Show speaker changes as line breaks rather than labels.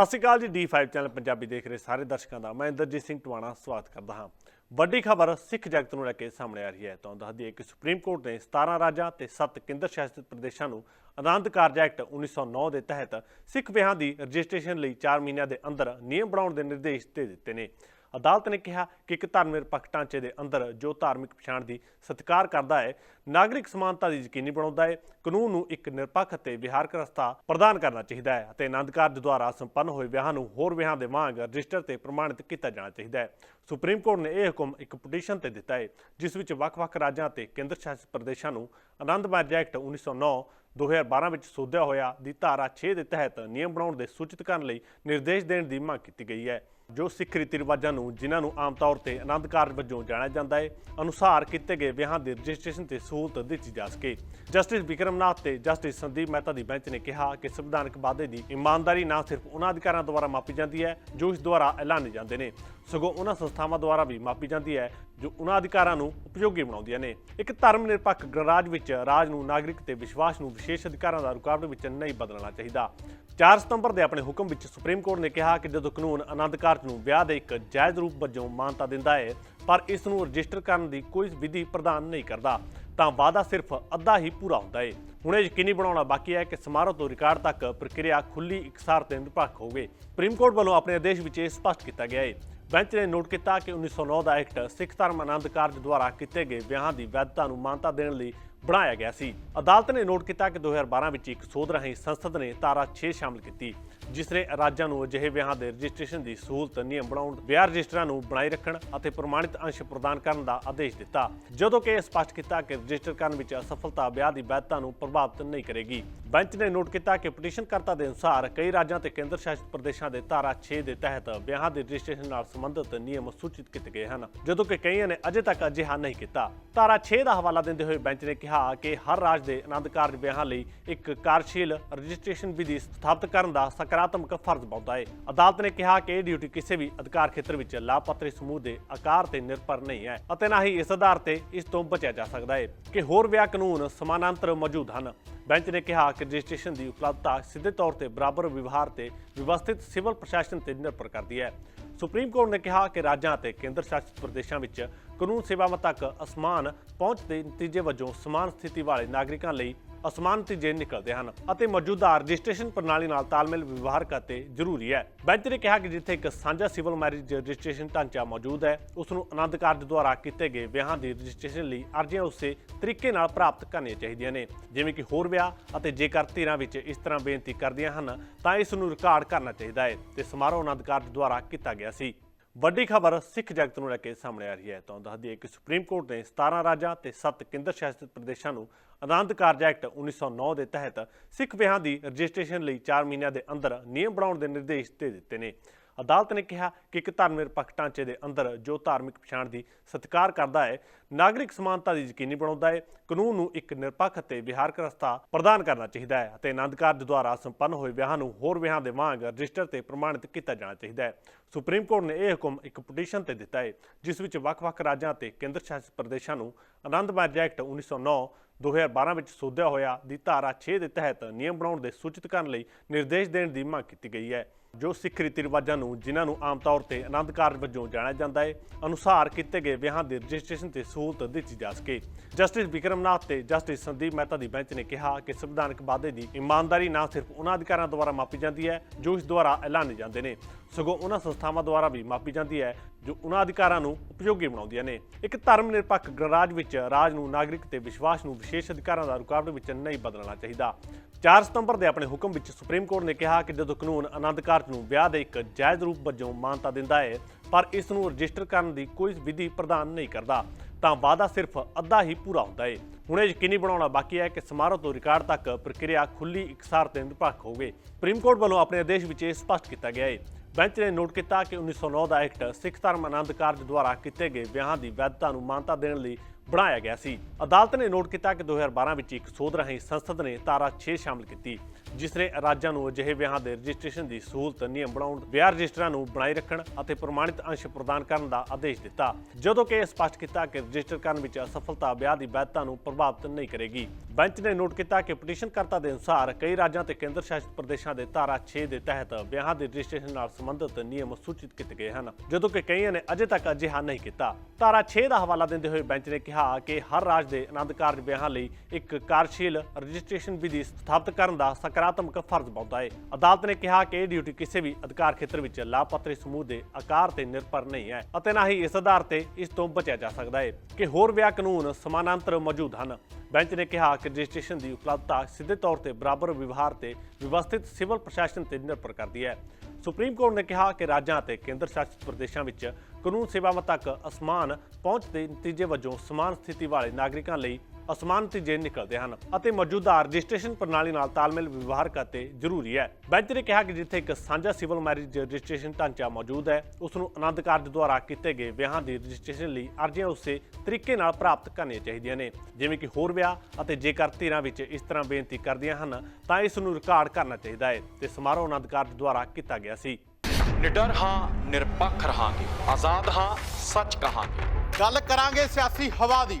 ਸਤਿ ਸ਼੍ਰੀ ਅਕਾਲ ਜੀ D5 channel Punjabi ਦੇਖ ਰਹੇ ਸਾਰੇ ਦਰਸ਼ਕਾਂ ਦਾ। ਮੈਂ ਇੰਦਰਜੀਤ ਸਿੰਘ ਟਵਾਣਾ, ਸਵਾਗਤ ਕਰਦਾ ਹਾਂ। ਵੱਡੀ ਖਬਰ ਸਿੱਖ ਜਗਤ ਨੂੰ ਲੈ ਕੇ ਸਾਹਮਣੇ ਆ ਰਹੀ ਹੈ। ਤੁਹਾਨੂੰ ਦੱਸ ਦਈਏ ਕਿ ਸੁਪਰੀਮ ਕੋਰਟ ਨੇ 17 ਰਾਜਾਂ ਤੇ 7 ਕੇਂਦਰ ਸ਼ਾਸਿਤ ਪ੍ਰਦੇਸ਼ਾਂ ਨੂੰ ਆਨੰਦ ਕਾਰਜ ਐਕਟ 1909 ਦੇ ਤਹਿਤ ਸਿੱਖ ਵਿਆਹਾਂ ਦੀ ਰਜਿਸਟ੍ਰੇਸ਼ਨ ਲਈ 4 ਮਹੀਨਿਆਂ ਦੇ ਅੰਦਰ ਨਿਯਮ ਬਣਾਉਣ ਦੇ ਨਿਰਦੇਸ਼ ਦੇ ਦਿੱਤੇ ਨੇ। ਅਦਾਲਤ ਨੇ ਕਿਹਾ ਕਿ ਇੱਕ ਧਰਮ ਨਿਰਪੱਖ ਢਾਂਚੇ ਦੇ ਅੰਦਰ ਜੋ ਧਾਰਮਿਕ ਪਛਾਣ ਦੀ ਸਤਿਕਾਰ ਕਰਦਾ ਹੈ, ਨਾਗਰਿਕ ਸਮਾਨਤਾ ਦੀ ਯਕੀਨੀ ਬਣਾਉਂਦਾ ਹੈ, ਕਾਨੂੰਨ ਨੂੰ ਇੱਕ ਨਿਰਪੱਖ ਅਤੇ ਵਿਹਾਰਕ ਰਸਤਾ ਪ੍ਰਦਾਨ ਕਰਨਾ ਚਾਹੀਦਾ ਹੈ ਅਤੇ ਆਨੰਦ ਕਾਰਜ ਦੁਆਰਾ ਸੰਪੰਨ ਹੋਏ ਵਿਆਹਾਂ ਨੂੰ ਹੋਰ ਵਿਆਹਾਂ ਦੇ ਵਾਂਗ ਰਜਿਸਟਰ ਤੇ ਪ੍ਰਮਾਣਿਤ ਕੀਤਾ ਜਾਣਾ ਚਾਹੀਦਾ ਹੈ। ਸੁਪਰੀਮ ਕੋਰਟ ਨੇ ਇਹ ਹੁਕਮ ਇੱਕ ਪਟੀਸ਼ਨ ਤੇ ਦਿੱਤਾ ਹੈ, ਜਿਸ ਵਿੱਚ ਵੱਖ-ਵੱਖ ਰਾਜਾਂ ਅਤੇ ਕੇਂਦਰ ਸ਼ਾਸਿਤ ਪ੍ਰਦੇਸ਼ਾਂ ਨੂੰ ਆਨੰਦ ਮਾਰਜ ਐਕਟ 1909 2012 ਵਿੱਚ ਸੋਧਿਆ ਹੋਇਆ ਦੀ ਧਾਰਾ 6 ਦੇ ਤਹਿਤ ਨਿਯਮ ਬਣਾਉਣ ਦੇ ਸੂਚਿਤ ਕਰਨ ਲਈ ਨਿਰਦੇਸ਼ ਦੇਣ ਦੀ ਮੰਗ ਕੀਤੀ ਗਈ ਹੈ। ਜੋ ਸਿੱਖ ਰੀਤੀ ਰਿਵਾਜਾਂ ਨੂੰ, ਜਿਨ੍ਹਾਂ ਨੂੰ ਆਮ ਤੌਰ ਤੇ ਆਨੰਦ ਕਾਰਜ ਵਜੋਂ ਜਾਣਿਆ ਜਾਂਦਾ ਹੈ, ਅਨੁਸਾਰ ਕੀਤੇ ਗਏ ਵਿਆਹਾਂ ਦੇ ਰਜਿਸਟ੍ਰੇਸ਼ਨ ਤੇ ਸਹੂਲਤ ਦਿੱਤੀ ਜਾ ਸਕੇ। ਜਸਟਿਸ ਵਿਕਰਮਨਾਥ ਤੇ ਜਸਟਿਸ ਸੰਦੀਪ ਮਹਿਤਾ ਦੀ ਬੈਂਚ ਨੇ ਕਿਹਾ ਕਿ ਸੰਵਿਧਾਨਕ ਵਾਅਦੇ ਦੀ ਇਮਾਨਦਾਰੀ ਨਾ ਸਿਰਫ ਉਹਨਾਂ ਅਧਿਕਾਰਾਂ ਦੁਆਰਾ ਮਾਪੀ ਜਾਂਦੀ ਹੈ, ਜੋ ਇਸ ਦੁਆਰਾ ਐਲਾਨੇ ਜਾਂਦੇ ਨੇ। ਸਗੋਂ ਉਹਨਾਂ ਸੰਸਥਾਵਾਂ ਦੁਆਰਾ ਵੀ ਮਾਪੀ ਜਾਂਦੀ ਹੈ, ਜੋ ਉਹਨਾਂ ਅਧਿਕਾਰਾਂ ਨੂੰ ਉਪਯੋਗੀ ਬਣਾਉਂਦੀਆਂ ਨੇ। ਇੱਕ ਧਰਮ ਨਿਰਪੱਖ ਗਣਰਾਜ ਵਿੱਚ ਰਾਜ ਨੂੰ ਨਾਗਰਿਕ ਤੇ ਵਿਸ਼ਵਾਸ ਨੂੰ ਵਿਸ਼ੇਸ਼ ਅਧਿਕਾਰਾਂ ਦਾ ਰੁਕਾਵਟ ਵਿੱਚ ਨਹੀਂ ਬਦਲਣਾ ਚਾਹੀਦਾ। 4 ਸਤੰਬਰ ਦੇ ਆਪਣੇ ਹੁਕਮ ਵਿੱਚ ਸੁਪਰੀਮ ਕੋਰਟ ਨੇ ਕਿਹਾ ਕਿ ਜਦੋਂ ਕਾਨੂੰਨ ਆਨੰਦ ਕਾਰਜ ਨੂੰ ਵਿਆਹ ਦੇ ਇੱਕ ਜਾਇਜ਼ ਰੂਪ ਵਜੋਂ ਮਾਨਤਾ ਦਿੰਦਾ ਹੈ, ਪਰ ਇਸ ਨੂੰ ਰਜਿਸਟਰ ਕਰਨ ਦੀ ਕੋਈ ਵਿਧੀ ਪ੍ਰਦਾਨ ਨਹੀਂ ਕਰਦਾ। ਤਾਂ ਵਾਅਦਾ ਸਿਰਫ ਅੱਧਾ ਹੀ ਪੂਰਾ ਹੁੰਦਾ ਹੈ। ਹੁਣ ਇਹ ਯਕੀਨੀ ਬਣਾਉਣਾ ਬਾਕੀ ਹੈ ਕਿ ਸਮਾਰੋਹ ਤੋਂ ਰਿਕਾਰਡ ਤੱਕ ਪ੍ਰਕਿਰਿਆ ਖੁੱਲੀ ਇਕਸਾਰ ਤੇ ਨਿਰਪੱਖ ਹੋਵੇ। ਸੁਪਰੀਮ ਕੋਰਟ ਵੱਲੋਂ ਆਪਣੇ ਆਦੇਸ਼ ਵਿੱਚ ਇਹ ਸਪਸ਼ਟ ਕੀਤਾ ਗਿਆ ਹੈ। ਬੈਂਚ ਨੇ ਨੋਟ ਕੀਤਾ ਕਿ 1909 ਦਾ ਐਕਟ ਸਿੱਖ ਧਰਮ ਆਨੰਦ ਕਾਰਜ ਦੁਆਰਾ ਕੀਤੇ ਗਏ ਵਿਆਹਾਂ ਦੀ ਵੈਧਤਾ ਨੂੰ ਮਾਨਤਾ ਦੇਣ ਲਈ ਬਣਾਇਆ ਗਿਆ ਸੀ। ਅਦਾਲਤ ਨੇ ਨੋਟ ਕੀਤਾ ਕਿ 2012 ਵਿੱਚ ਇੱਕ ਸੋਧ ਰਾਹੀਂ ਸੰਸਦ ਨੇ ਧਾਰਾ 6 ਸ਼ਾਮਲ ਕੀਤੀ। ਜਿਸ ਨੇ ਰਾਜਾਂ ਨੂੰ ਅਜਿਹੇ ਵਿਆਹਾਂ ਦੇ ਰਜਿਸਟ੍ਰੇਸ਼ਨ ਦੀ ਸਹੂਲਤ, ਨਿਯਮ ਬਣਾਉਣ, ਵਿਆਹ ਰਜਿਸਟਰਾਂ ਨੂੰ ਬਣਾਈ ਰੱਖਣ ਅਤੇ ਪ੍ਰਮਾਣਿਤ ਅੰਸ਼ ਪ੍ਰਦਾਨ ਕਰਨ ਦਾ ਆਦੇਸ਼ ਦਿੱਤਾ। ਜਦੋਂ ਕਿ ਇਹ ਸਪਸ਼ਟ ਕੀਤਾ ਕਿ ਰਜਿਸਟਰ ਕਰਨ ਵਿੱਚ ਅਸਫਲਤਾ ਵਿਆਹ ਦੀ ਵੈਧਤਾ ਨੂੰ ਪ੍ਰਭਾਵਿਤ ਨਹੀਂ ਕਰੇਗੀ। ਬੈਂਚ ਨੇ ਨੋਟ ਕੀਤਾ ਕਿ ਪਟੀਸ਼ਨਕਰਤਾ ਦੇ ਅਨੁਸਾਰ ਕਈ ਰਾਜਾਂ ਤੇ ਕੇਂਦਰ ਸ਼ਾਸਿਤ ਪ੍ਰਦੇਸ਼ਾਂ ਦੇ ਧਾਰਾ 6 ਦੇ ਤਹਿਤ ਵਿਆਹਾਂ ਦੇ ਰਜਿਸਟ੍ਰੇਸ਼ਨ ਨਾਲ ਸੰਬੰਧਿਤ ਨਿਯਮ ਸੂਚਿਤ ਕੀਤੇ ਗਏ ਹਨ, ਜਦੋਂ ਕਿ ਕਈਆਂ ਨੇ ਅਜੇ ਤੱਕ ਅਜਿਹਾ ਨਹੀਂ ਕੀਤਾ। ਧਾਰਾ 6 ਦਾ ਹਵਾਲਾ ਦਿੰਦੇ ਹੋਏ ਬੈਂਚ ਨੇ ਕਿਹਾ ਕਿ ਹਰ ਰਾਜ ਦੇ ਆਨੰਦ ਕਾਰਜ ਵਿਆਹਾਂ ਲਈ ਇੱਕ ਕਾਰਜਸ਼ੀਲ ਰਜਿਸਟ੍ਰੇਸ਼ਨ ਵਿਧੀ ਸਥਾਪਿਤ ਕਰਨ ਦਾ ਸਕਾਰਾਤਮਕ ਫਰਜ਼ ਬਣਦਾ ਹੈ। ਅਦਾਲਤ ਨੇ ਕਿਹਾ ਕਿ ਇਹ ਡਿਊਟੀ ਕਿਸੇ ਵੀ ਅਧਿਕਾਰ ਖੇਤਰ ਵਿੱਚ ਲਾਭਪਾਤਰੀ ਸਮੂਹ ਦੇ ਆਕਾਰ ਤੇ ਨਿਰਭਰ ਨਹੀਂ ਹੈ ਅਤੇ ਨਾ ਹੀ ਇਸ ਆਧਾਰ ਤੇ ਇਸ ਤੋਂ ਬਚਿਆ ਜਾ ਸਕਦਾ ਹੈ ਕਿ ਹੋਰ ਵਿਆਹ ਕਾਨੂੰਨ ਸਮਾਨਾਂਤਰ ਮੌਜੂਦ ਹਨ। ਬੈਂਚ ਨੇ ਕਿਹਾ ਕਿ ਰਜਿਸਟ੍ਰੇਸ਼ਨ ਦੀ ਉਪਲਬਧਤਾ ਸਿੱਧੇ ਤੌਰ ਤੇ ਬਰਾਬਰ ਵਿਵਹਾਰ ਤੇ ਵਿਵਸਥਿਤ ਸਿਵਲ ਪ੍ਰਸ਼ਾਸਨ ਤੇ ਨਿਰਭਰ ਕਰਦੀ ਹੈ। ਸੁਪਰੀਮ ਕੋਰਟ ਨੇ ਕਿਹਾ ਕਿ ਰਾਜਾਂ ਅਤੇ ਕੇਂਦਰ ਸ਼ਾਸਿਤ ਪ੍ਰਦੇਸ਼ਾਂ ਵਿੱਚ ਕਾਨੂੰਨ ਸੇਵਾਵਾਂ ਤੱਕ ਅਸਮਾਨ ਪਹੁੰਚ ਦੇ ਨਤੀਜੇ ਵਜੋਂ ਸਮਾਨ ਸਥਿਤੀ ਵਾਲੇ ਨਾਗਰਿਕਾਂ ਲਈ ਅਸਮਾਨ ਨਤੀਜੇ ਨਿਕਲਦੇ ਹਨ ਅਤੇ ਮੌਜੂਦਾ ਰਜਿਸਟ੍ਰੇਸ਼ਨ ਪ੍ਰਣਾਲੀ ਨਾਲ ਤਾਲਮੇਲ ਵਿਵਹਾਰ ਕਰਤੇ ਜ਼ਰੂਰੀ ਹੈ। ਬੈਂਚ ਨੇ ਕਿਹਾ ਕਿ ਜਿੱਥੇ ਇੱਕ ਸਾਂਝਾ ਸਿਵਲ ਮੈਰਿਜ ਰਜਿਸਟ੍ਰੇਸ਼ਨ ਢਾਂਚਾ ਮੌਜੂਦ ਹੈ, ਉਸ ਨੂੰ ਆਨੰਦ ਕਾਰਜ ਦੁਆਰਾ ਕੀਤੇ ਗਏ ਵਿਆਹਾਂ ਦੀ ਰਜਿਸਟ੍ਰੇਸ਼ਨ ਲਈ ਅਰਜ਼ੀਆਂ ਉਸੇ ਤਰੀਕੇ ਨਾਲ ਪ੍ਰਾਪਤ ਕਰਨੀਆਂ ਚਾਹੀਦੀਆਂ ਨੇ, ਜਿਵੇਂ ਕਿ ਹੋਰ ਵਿਆਹ ਅਤੇ ਜੇਕਰ ਧਿਰਾਂ ਵਿੱਚ ਇਸ ਤਰ੍ਹਾਂ ਬੇਨਤੀ ਕਰਦੀਆਂ ਹਨ, ਤਾਂ ਇਸ ਨੂੰ ਰਿਕਾਰਡ ਕਰਨਾ ਚਾਹੀਦਾ ਹੈ ਤੇ ਸਮਾਰੋਹ ਆਨੰਦ ਕਾਰਜ ਦੁਆਰਾ ਕੀਤਾ ਗਿਆ ਸੀ। ਵੱਡੀ ਖਬਰ ਸਿੱਖ ਜਗਤ ਨੂੰ ਲੈ ਕੇ ਸਾਹਮਣੇ ਆ ਰਹੀ ਹੈ। ਤੁਹਾਨੂੰ ਦੱਸ ਦਈਏ ਕਿ ਸੁਪਰੀਮ ਕੋਰਟ ਨੇ 17 ਰਾਜਾਂ ਤੇ 7 ਕੇਂਦਰ ਸ਼ਾਸਿਤ ਪ੍ਰਦੇਸ਼ਾਂ ਨੂੰ ਆਨੰਦ ਕਾਰਜ ਐਕਟ 1909 ਦੇ ਤਹਿਤ ਸਿੱਖ ਵਿਆਹਾਂ ਦੀ ਰਜਿਸਟ੍ਰੇਸ਼ਨ ਲਈ 4 ਮਹੀਨਿਆਂ ਦੇ ਅੰਦਰ ਨਿਯਮ ਬਣਾਉਣ ਦੇ ਨਿਰਦੇਸ਼ ਦੇ ਦਿੱਤੇ ਨੇ। ਅਦਾਲਤ ਨੇ ਕਿਹਾ ਕਿ ਇੱਕ ਧਰਮ ਨਿਰਪੱਖ ਢਾਂਚੇ ਦੇ ਅੰਦਰ ਜੋ ਧਾਰਮਿਕ ਪਛਾਣ ਦੀ ਸਤਿਕਾਰ ਕਰਦਾ ਹੈ, ਨਾਗਰਿਕ ਸਮਾਨਤਾ ਦੀ ਯਕੀਨੀ ਬਣਾਉਂਦਾ ਹੈ, ਕਾਨੂੰਨ ਨੂੰ ਇੱਕ ਨਿਰਪੱਖ ਅਤੇ ਵਿਹਾਰਕ ਰਸਤਾ ਪ੍ਰਦਾਨ ਕਰਨਾ ਚਾਹੀਦਾ ਹੈ ਅਤੇ ਆਨੰਦ ਕਾਰਜ ਦੁਆਰਾ ਸੰਪੰਨ ਹੋਏ ਵਿਆਹਾਂ ਨੂੰ ਹੋਰ ਵਿਆਹਾਂ ਦੇ ਵਾਂਗ ਰਜਿਸਟਰ ਤੇ ਪ੍ਰਮਾਣਿਤ ਕੀਤਾ ਜਾਣਾ ਚਾਹੀਦਾ ਹੈ। ਸੁਪਰੀਮ ਕੋਰਟ ਨੇ ਇਹ ਹੁਕਮ ਇੱਕ ਪਟੀਸ਼ਨ ਤੇ ਦਿੱਤਾ ਹੈ, ਜਿਸ ਵਿੱਚ ਵੱਖ-ਵੱਖ ਰਾਜਾਂ ਤੇ ਕੇਂਦਰ ਸ਼ਾਸਿਤ ਪ੍ਰਦੇਸ਼ਾਂ ਨੂੰ ਆਨੰਦ ਮਾਰਜ ਐਕਟ 1909 2012 ਵਿੱਚ ਸੋਧਿਆ ਹੋਇਆ ਦੀ ਧਾਰਾ 6 ਦੇ ਤਹਿਤ ਨਿਯਮ ਬਣਾਉਣ ਦੇ ਸੂਚਿਤ ਕਰਨ ਲਈ ਨਿਰਦੇਸ਼ ਦੇਣ ਦੀ ਮੰਗ ਕੀਤੀ ਗਈ ਹੈ। ਜੋ ਸਿੱਖ ਰੀਤੀ ਰਿਵਾਜਾਂ ਨੂੰ, ਜਿਨ੍ਹਾਂ ਨੂੰ ਆਮ ਤੌਰ ਤੇ ਆਨੰਦ ਕਾਰਜ ਵਜੋਂ ਜਾਣਿਆ ਜਾਂਦਾ ਹੈ, ਅਨੁਸਾਰ ਕੀਤੇ ਗਏ ਵਿਆਹਾਂ ਦੀ ਰਜਿਸਟ੍ਰੇਸ਼ਨ ਤੇ ਸਹੂਲਤ ਦਿੱਤੀ ਜਾ ਸਕੇ। ਜਸਟਿਸ ਵਿਕਰਮਨਾਥ ਤੇ ਜਸਟਿਸ ਸੰਦੀਪ ਮਹਿਤਾ ਦੀ ਬੈਂਚ ਨੇ ਕਿਹਾ ਕਿ ਸੰਵਿਧਾਨਕ ਵਾਅਦੇ ਦੀ ਇਮਾਨਦਾਰੀ ਨਾ ਸਿਰਫ ਉਹਨਾਂ ਅਧਿਕਾਰਾਂ ਦੁਆਰਾ ਮਾਪੀ ਜਾਂਦੀ ਹੈ, ਜੋ ਇਸ ਦੁਆਰਾ ਐਲਾਨੇ ਜਾਂਦੇ ਨੇ। ਸਗੋਂ ਉਹਨਾਂ ਸੰਸਥਾਵਾਂ ਦੁਆਰਾ ਵੀ ਮਾਪੀ ਜਾਂਦੀ ਹੈ, ਜੋ ਉਹਨਾਂ ਅਧਿਕਾਰਾਂ ਨੂੰ ਉਪਯੋਗੀ ਬਣਾਉਂਦੀਆਂ ਨੇ। ਇੱਕ ਧਰਮ ਨਿਰਪੱਖ ਗਣਰਾਜ ਵਿੱਚ ਰਾਜ ਨੂੰ, ਨਾਗਰਿਕ ਤੇ ਵਿਸ਼ਵਾਸ ਨੂੰ ਵਿਸ਼ੇਸ਼ ਅਧਿਕਾਰਾਂ ਦਾ ਰੁਕਾਵਟ ਵਿੱਚ ਨਹੀਂ ਬਦਲਣਾ ਚਾਹੀਦਾ। 4 ਸਤੰਬਰ ਦੇ ਆਪਣੇ ਹੁਕਮ ਵਿੱਚ ਸੁਪਰੀਮ ਕੋਰਟ ਨੇ ਕਿਹਾ ਕਿ ਜਦੋਂ ਕਾਨੂੰਨ ਆਨੰਦ ਕਾਰਜ ਨੂੰ ਵਿਆਹ ਦੇ ਇੱਕ ਜਾਇਜ਼ ਰੂਪ ਵਜੋਂ ਮਾਨਤਾ ਦਿੰਦਾ ਹੈ, ਪਰ ਇਸ ਨੂੰ ਰਜਿਸਟਰ ਕਰਨ ਦੀ ਕੋਈ ਵਿਧੀ ਪ੍ਰਦਾਨ ਨਹੀਂ ਕਰਦਾ, ਤਾਂ ਵਾਅਦਾ ਸਿਰਫ ਅੱਧਾ ਹੀ ਪੂਰਾ ਹੁੰਦਾ ਹੈ। ਹੁਣ ਇਹ ਯਕੀਨੀ ਬਣਾਉਣਾ ਬਾਕੀ ਹੈ ਕਿ ਸਮਾਰੋਹ ਤੋਂ ਰਿਕਾਰਡ ਤੱਕ ਪ੍ਰਕਿਰਿਆ ਖੁੱਲੀ ਇਕਸਾਰ ਤੇ ਨਿਰਪੱਖ ਹੋਵੇ। ਸੁਪਰੀਮ ਕੋਰਟ ਵੱਲੋਂ ਆਪਣੇ ਆਦੇਸ਼ ਵਿੱਚ ਇਹ ਸਪਸ਼ਟ ਕੀਤਾ ਗਿਆ ਹੈ। ਬੈਂਚ ਨੇ ਨੋਟ ਕੀਤਾ ਕਿ 1909 ਦਾ ਐਕਟ ਸਿੱਖ ਧਰਮ ਆਨੰਦ ਕਾਰਜ ਦੁਆਰਾ ਕੀਤੇ ਗਏ ਵਿਆਹਾਂ ਦੀ ਵੈਧਤਾ ਨੂੰ ਮਾਨਤਾ ਦੇਣ ਲਈ ਬਣਾਇਆ ਗਿਆ ਸੀ। ਅਦਾਲਤ ਨੇ ਨੋਟ ਕੀਤਾ ਕਿ 2012 ਵਿੱਚ ਇੱਕ ਸੋਧ ਰਾਹੀਂ ਸੰਸਦ ਨੇ ਤਾਰਾ 6 ਸ਼ਾਮਲ ਕੀਤੀ, ਜਿਸ ਨੇ ਰਾਜਾਂ ਨੂੰ ਅਜਿਹੇ ਵਿਆਹਾਂ ਦੇ ਰਜਿਸਟ੍ਰੇਸ਼ਨ ਦੀ ਸਹੂਲਤ, ਨਿਯਮ ਬਣਾਉਣ, ਵਿਆਹ ਰਜਿਸਟਰਾਂ ਨੂੰ ਬਣਾਈ ਰੱਖਣ ਅਤੇ ਪ੍ਰਮਾਣਿਤ ਅੰਸ਼ ਪ੍ਰਦਾਨ ਕਰਨ ਦਾ ਆਦੇਸ਼ ਦਿੱਤਾ, ਜਦੋਂ ਕਿ ਇਹ ਸਪਸ਼ਟ ਕੀਤਾ ਕਿ ਰਜਿਸਟਰ ਕਰਨ ਵਿੱਚ ਅਸਫਲਤਾ ਵਿਆਹ ਦੀ ਵੈਧਤਾ ਨੂੰ ਪ੍ਰਭਾਵਿਤ ਨਹੀਂ ਕਰੇਗੀ। ਬੈਂਚ ਨੇ ਨੋਟ ਕੀਤਾ ਕਿ ਪਟੀਸ਼ਨ ਕਰਤਾ ਦੇ ਅਨੁਸਾਰ ਕਈ ਰਾਜਾਂ ਤੇ ਕੇਂਦਰ ਸ਼ਾਸਿਤ ਪ੍ਰਦੇਸ਼ਾਂ ਦੇ ਧਾਰਾ 6 ਦੇ ਤਹਿਤ ਵਿਆਹਾਂ ਦੇ ਰਜਿਸਟ੍ਰੇਸ਼ਨ ਨਾਲ ਸੰਬੰਧਿਤ ਨਿਯਮ ਸੂਚਿਤ ਕੀਤੇ ਗਏ ਹਨ, ਜਦੋਂ ਕਿ ਕਈਆਂ ਨੇ ਅਜੇ ਤੱਕ ਅਜਿਹਾ ਨਹੀਂ ਕੀਤਾ। ਧਾਰਾ 6 ਦਾ ਹਵਾਲਾ ਦਿੰਦੇ ਹੋਏ ਬੈਂਚ ਨੇ ਕਿਹਾ ਕਿ ਹਰ ਰਾਜ ਦੇ ਆਨੰਦ ਕਾਰਜ ਵਿਆਹਾਂ ਲਈ ਇੱਕ ਕਾਰਜਸ਼ੀਲ ਰਜਿਸਟ੍ਰੇਸ਼ਨ ਵਿਧੀ ਸਥਾਪਿਤ ਕਰਨ ਦਾ ਸਕਾਰਾਤਮਕ ਫਰਜ਼ ਬਣਦਾ ਹੈ। ਅਦਾਲਤ ਨੇ ਕਿਹਾ ਕਿ ਇਹ ਡਿਊਟੀ ਕਿਸੇ ਵੀ ਅਧਿਕਾਰ ਖੇਤਰ ਵਿੱਚ ਲਾਭਪਾਤਰੀ ਸਮੂਹ ਦੇ ਆਕਾਰ ਤੇ ਨਿਰਭਰ ਨਹੀਂ ਹੈ ਅਤੇ ਨਾ ਹੀ ਇਸ ਆਧਾਰ ਤੇ ਇਸ ਤੋਂ ਬਚਿਆ ਜਾ ਸਕਦਾ ਹੈ ਕਿ ਹੋਰ ਵਿਆਹ ਕਾਨੂੰਨ ਸਮਾਨਾਂਤਰ ਮੌਜੂਦ ਹਨ। ਬੈਂਚ ਨੇ ਕਿਹਾ ਕਿ ਰਜਿਸਟ੍ਰੇਸ਼ਨ ਦੀ ਉਪਲਬਧਤਾ ਸਿੱਧੇ ਤੌਰ ਤੇ ਬਰਾਬਰ ਵਿਵਹਾਰ ਤੇ ਵਿਵਸਥਿਤ ਸਿਵਲ ਪ੍ਰਸ਼ਾਸਨ ਤੇ ਨਿਰਭਰ ਕਰਦੀ ਹੈ। ਸੁਪਰੀਮ ਕੋਰਟ ਨੇ ਕਿਹਾ ਕਿ ਰਾਜਾਂ ਅਤੇ ਕੇਂਦਰ ਸ਼ਾਸਿਤ ਪ੍ਰਦੇਸ਼ਾਂ ਵਿੱਚ ਕਾਨੂੰਨ ਸੇਵਾਵਾਂ ਤੱਕ ਅਸਮਾਨ ਪਹੁੰਚ ਦੇ ਨਤੀਜੇ ਵਜੋਂ ਸਮਾਨ ਸਥਿਤੀ ਵਾਲੇ ਨਾਗਰਿਕਾਂ ਲਈ ਅਸਮਾਨ ਨਤੀਜੇ ਨਿਕਲਦੇ ਹਨ ਅਤੇ ਮੌਜੂਦਾ ਰਜਿਸਟ੍ਰੇਸ਼ਨ ਪ੍ਰਣਾਲੀ ਨਾਲ ਤਾਲਮੇਲ ਵਿਵਹਾਰ ਕਰਤੇ ਜ਼ਰੂਰੀ ਹੈ। ਬੈਂਚ ਨੇ ਕਿਹਾ ਕਿ ਜਿੱਥੇ ਇੱਕ ਸਾਂਝਾ ਸਿਵਲ ਮੈਰਿਜ ਰਜਿਸਟ੍ਰੇਸ਼ਨ ਢਾਂਚਾ ਮੌਜੂਦ ਹੈ ਉਸ ਨੂੰ ਆਨੰਦ ਕਾਰਜ ਦੁਆਰਾ ਕੀਤੇ ਗਏ ਵਿਆਹਾਂ ਦੀ ਰਜਿਸਟ੍ਰੇਸ਼ਨ ਲਈ ਅਰਜ਼ੀਆਂ ਉਸੇ ਤਰੀਕੇ ਨਾਲ ਪ੍ਰਾਪਤ ਕਰਨੀਆਂ ਚਾਹੀਦੀਆਂ ਨੇ ਜਿਵੇਂ ਕਿ ਹੋਰ ਵਿਆਹ ਅਤੇ ਜੇਕਰ ਧਿਰਾਂ ਵਿੱਚ ਇਸ ਤਰ੍ਹਾਂ ਬੇਨਤੀ ਕਰਦੀਆਂ ਹਨ ਤਾਂ ਇਸ ਨੂੰ ਰਿਕਾਰਡ ਕਰਨਾ ਚਾਹੀਦਾ ਹੈ ਤੇ ਸਮਾਰੋਹ ਆਨੰਦ ਕਾਰਜ ਦੁਆਰਾ ਕੀਤਾ ਗਿਆ ਸੀ।
ਨਿਡਰ ਹਾਂ ਨਿਰਪੱਖ ਰਹਾਂਗੇ ਆਜ਼ਾਦ ਹਾਂ ਸੱਚ ਕਹਾਂਗੇ।
ਗੱਲ ਕਰਾਂਗੇ ਸਿਆਸੀ ਹਵਾ ਦੀ।